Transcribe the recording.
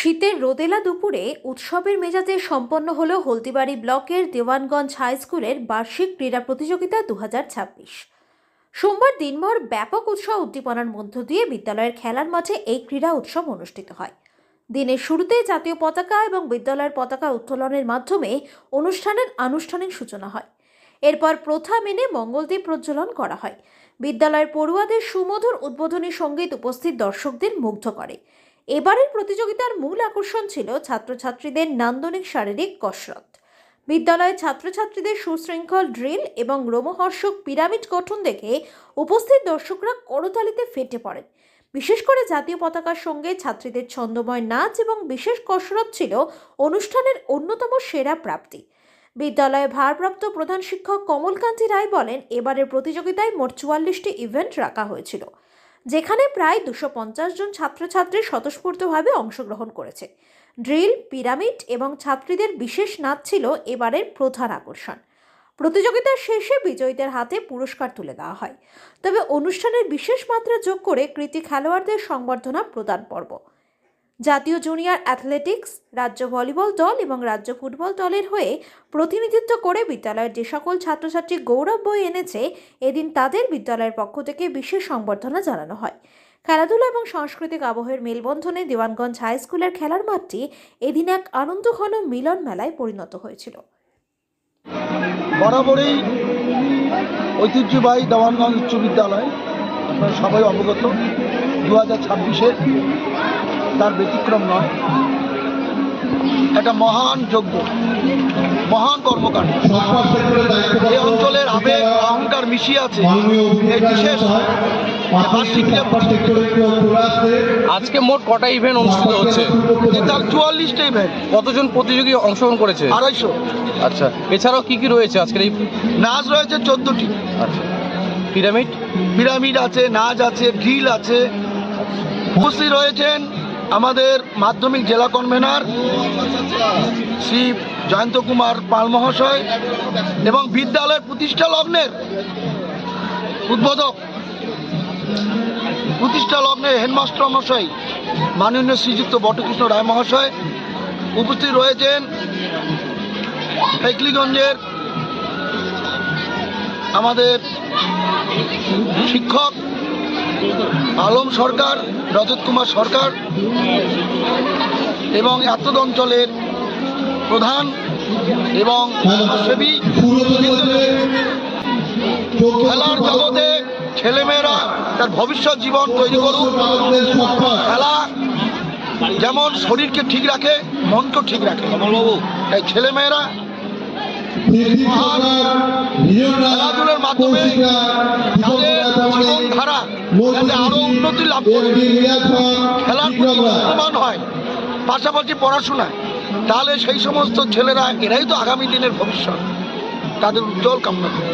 শীতের রোদেলা দুপুরে উৎসবের মেজাজে সম্পন্ন হল হলদিবাড়ি ব্লকের দেওয়ানগঞ্জ হাই স্কুলের বার্ষিক ক্রীড়া প্রতিযোগিতা দু হাজার ছাব্বিশ। সোমবার দিনভর ব্যাপক উৎসব উদ্দীপনার মধ্য দিয়ে বিদ্যালয়ের খেলার মাঠে এই ক্রীড়া উৎসব অনুষ্ঠিত হয়। দিনের শুরুতে জাতীয় পতাকা এবং বিদ্যালয়ের পতাকা উত্তোলনের মাধ্যমে অনুষ্ঠানের আনুষ্ঠানিক সূচনা হয়। এরপর প্রথা মেনে মঙ্গলদ্বীপ প্রজ্বলন করা হয়। বিদ্যালয়ের পড়ুয়াদের সুমধুর উদ্বোধনী সংগীত উপস্থিত দর্শকদের মুগ্ধ করে। এবারের প্রতিযোগিতার মূল আকর্ষণ ছিল ছাত্রছাত্রীদের নান্দনিক শারীরিক কসরত। বিদ্যালয়ের ছাত্রছাত্রীদের সুশৃঙ্খল ড্রিল এবং রোমহর্ষক পিরামিড গঠন দেখে উপস্থিত দর্শকরা করতালিতে ফেটে পড়েন। বিশেষ করে জাতীয় পতাকার সঙ্গে ছাত্রীদের ছন্দময় নাচ এবং বিশেষ কসরত ছিল অনুষ্ঠানের অন্যতম সেরা প্রাপ্তি। বিদ্যালয়ে ভারপ্রাপ্ত প্রধান শিক্ষক কমলকান্তি রায় বলেন, এবারের প্রতিযোগিতায় মোট চুয়াল্লিশটি ইভেন্ট রাখা হয়েছিল। যেখানে প্রায় দুশো পঞ্চাশ জন ছাত্রছাত্রী স্বতঃস্ফূর্তভাবে অংশগ্রহণ করেছে। ড্রিল, পিরামিড এবং ছাত্রীদের বিশেষ নাচ ছিল এবারের প্রধান আকর্ষণ। প্রতিযোগিতার শেষে বিজয়ীদের হাতে পুরস্কার তুলে দেওয়া হয়। তবে অনুষ্ঠানের বিশেষ মাত্রা যোগ করে কৃতি খেলোয়াড়দের সংবর্ধনা প্রদান পর্ব। জাতীয় জুনিয়র অ্যাথলেটিক্স, রাজ্য ভলিবল দল এবং রাজ্য ফুটবল দলের হয়ে প্রতিনিধিত্ব করে বিদ্যালয়ের যে সকল ছাত্রছাত্রী গৌরব বই এনেছে, এদিন তাদের বিদ্যালয়ের পক্ষ থেকে বিশেষ সংবর্ধনা জানানো হয়। খেলাধুলা এবং সাংস্কৃতিক আবহের মেলবন্ধনে দেওয়ানগঞ্জ হাই স্কুলের খেলার মাঠটি এদিন এক আনন্দঘন মিলন মেলায় পরিণত হয়েছিল। বরাবরই ঐতিহ্যবাহী দেওয়ানগঞ্জ উচ্চ বিদ্যালয় সবাই অবগত দু হাজার ছাব্বিশে তার ব্যতিক্রম নয়। একটা মহান যজ্ঞ মহান কর্মকাণ্ড। এই অঞ্চলের আবেগ অহংকার মিশিয়ে আছে। এই বিশেষ আজকে মোট কটা ইভেন্ট অনুষ্ঠিত হচ্ছে? তার চুয়াল্লিশটা ইভেন্ট কতজন প্রতিযোগী অংশগ্রহণ করেছে? আড়াইশো। আচ্ছা এছাড়াও কি কি রয়েছে আজকের এই নাচ রয়েছে চোদ্দটি। আচ্ছা পিরামিড? পিরামিড আছে নাচ আছে ঢিল আছে। উপস্থিত রয়েছেন আমাদের মাধ্যমিক জেলা কনভেনার শ্রী জয়ন্ত কুমার পাল মহাশয় এবং বিদ্যালয়ের প্রতিষ্ঠা লগ্নের উদ্বোধক, প্রতিষ্ঠা লগ্নের হেডমাস্টার মহাশয়, মাননীয় শ্রীযুক্ত বটকৃষ্ণ রায় মহাশয় উপস্থিত রয়েছেন হেকলিগঞ্জের আমাদের শিক্ষক আলম সরকার রজত কুমার সরকার এবং এতদ অঞ্চলের প্রধান এবং সেবী খেলার জগতে ছেলেমেয়েরা তার ভবিষ্যৎ জীবন তৈরি করুক। খেলা যেমন শরীরকে ঠিক রাখে মনকেও ঠিক রাখে। তাই ছেলেমেয়েরা খেলাধুলার মাধ্যমে তাদের জীবনধারা যাতে আরও উন্নতি লাভ করে। খেলার হয় পাশাপাশি পড়াশোনায়। তাহলে সেই সমস্ত ছেলেরা এরাই তো আগামী দিনের ভবিষ্যৎ। তাদের উজ্জ্বল কামনা করি।